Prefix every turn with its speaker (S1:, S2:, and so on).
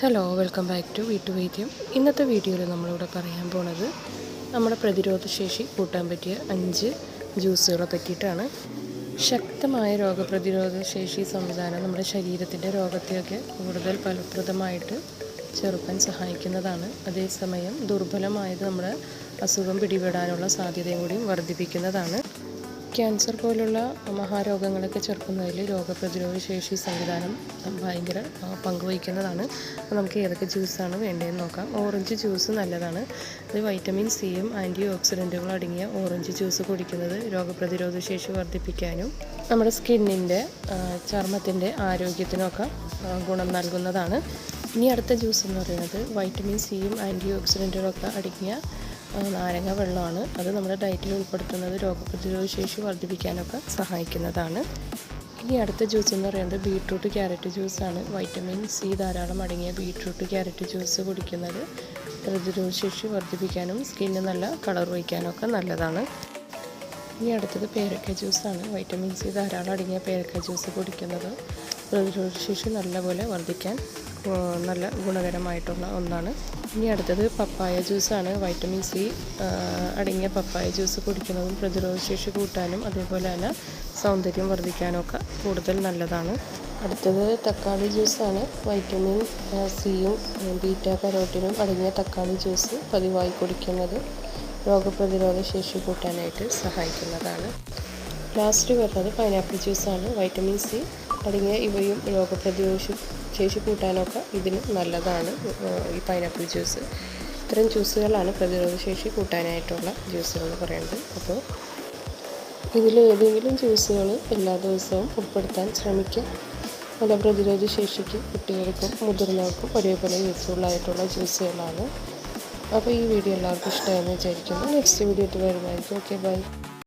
S1: Hello welcome back to വീട്ടു വൈദ്യം ഇന്നത്തെ വീഡിയോയിൽ നമ്മളിവിടെ പറയാൻ പോണത് നമ്മുടെ പ്രതിരോധശേഷി കൂട്ടാൻ പറ്റിയ അഞ്ച് ജ്യൂസുകളെ പറ്റിയിട്ടാണ്. ശക്തമായ രോഗപ്രതിരോധ ശേഷി സംവിധാനം നമ്മുടെ ശരീരത്തിന്റെ രോഗത്തെയൊക്കെ കൂടുതൽ ഫലപ്രദമായിട്ട് ചെറുക്കാൻ സഹായിക്കുന്നതാണ്. അതേസമയം ദുർബലമായത് നമ്മുടെ അസുഖം പിടിപെടാനുള്ള സാധ്യതയും കൂടി വർദ്ധിപ്പിക്കുന്നതാണ്. ക്യാൻസർ പോലുള്ള മഹാരോഗങ്ങളൊക്കെ ചെറുക്കുന്നതിൽ രോഗപ്രതിരോധ ശേഷി സംവിധാനം ഭയങ്കര പങ്കുവഹിക്കുന്നതാണ്. നമുക്ക് ഏതൊക്കെ ജ്യൂസാണ് വേണ്ടതെന്ന് നോക്കാം. ഓറഞ്ച് ജ്യൂസ് നല്ലതാണ്. അത് വൈറ്റമിൻ സിയും ആന്റി ഓക്സിഡന്റുകളും അടങ്ങിയ ഓറഞ്ച് ജ്യൂസ് കുടിക്കുന്നത് രോഗപ്രതിരോധ ശേഷി വർദ്ധിപ്പിക്കാനും നമ്മുടെ സ്കിന്നിന്റെ ചർമ്മത്തിന്റെ ആരോഗ്യത്തിനൊക്കെ ഗുണം നൽകുന്നതാണ്. ഇനി അടുത്ത ജ്യൂസ് എന്ന് പറയുന്നത് വൈറ്റമിൻ സിയും ആന്റി ഓക്സിഡന്റുകളൊക്കെ അടങ്ങിയ നാരങ്ങ വെള്ളമാണ്. അത് നമ്മുടെ ഡയറ്റിൽ ഉൾപ്പെടുത്തുന്നത് രോഗപ്രതിരോധ ശേഷി വർദ്ധിപ്പിക്കാനൊക്കെ സഹായിക്കുന്നതാണ്. ഇനി അടുത്ത ജ്യൂസ് എന്ന് പറയുന്നത് ബീട്രൂട്ട് ക്യാരറ്റ് ജ്യൂസാണ് വൈറ്റമിൻ സി ധാരാളം അടങ്ങിയ ബീട്രൂട്ട് ക്യാരറ്റ് ജ്യൂസ് കുടിക്കുന്നത് പ്രതിരോധ ശേഷി വർദ്ധിപ്പിക്കാനും സ്കിന്നിന് നല്ല കളർ വയ്ക്കാനൊക്കെ നല്ലതാണ്. ഇനി അടുത്തത് പേരക്ക ജ്യൂസാണ് വൈറ്റമിൻ സി ധാരാളം അടങ്ങിയ പേരക്ക ജ്യൂസ് കുടിക്കുന്നത് പ്രതിരോധ ശേഷി നല്ലപോലെ വർദ്ധിക്കാൻ നല്ല ഗുണകരമായിട്ടുള്ള ഒന്നാണ്. ഇനി അടുത്തത് പപ്പായ ജ്യൂസാണ്. വൈറ്റമിൻ സി അടങ്ങിയ പപ്പായ ജ്യൂസ് കുടിക്കുന്നതും പ്രതിരോധശേഷി കൂട്ടാനും അതേപോലെ തന്നെ സൗന്ദര്യം വർദ്ധിക്കാനും ഒക്കെ കൂടുതൽ നല്ലതാണ്. അടുത്തത് തക്കാളി ജ്യൂസാണ്. വൈറ്റമിൻ സിയും ബീറ്റ കരോട്ടിനും അടങ്ങിയ തക്കാളി ജ്യൂസ് പതിവായി കുടിക്കുന്നത് രോഗപ്രതിരോധ ശേഷി കൂട്ടാനായിട്ട് സഹായിക്കുന്നതാണ്. ലാസ്റ്റ് വരുന്നത് പൈനാപ്പിൾ ജ്യൂസാണ് വൈറ്റമിൻ സി അടങ്ങിയ ഇവയും രോഗപ്രതിരോധ ശേഷി കൂട്ടാനൊക്കെ ഇതിന് നല്ലതാണ് ഈ പൈനാപ്പിൾ ജ്യൂസ്. ഇത്തരം ജ്യൂസുകളാണ് പ്രതിരോധശേഷി കൂട്ടാനായിട്ടുള്ള ജ്യൂസുകൾ എന്ന് പറയുന്നത് അപ്പോൾ ഇതിൽ ഏതെങ്കിലും ജ്യൂസുകൾ എല്ലാ ദിവസവും ഉൾപ്പെടുത്താൻ ശ്രമിക്കുക നല്ല പ്രതിരോധ ശേഷിക്ക് കുട്ടികൾക്കും മുതിർന്നവർക്കും ഒരേപോലെ യൂസ്ഫുൾ ആയിട്ടുള്ള ജ്യൂസുകളാണ്. അപ്പോൾ ഈ വീഡിയോ എല്ലാവർക്കും ഇഷ്ടമായെന്ന് വിചാരിക്കുന്നു. നെക്സ്റ്റ് വീഡിയോ വരുന്നതായിരിക്കും. Okay bye.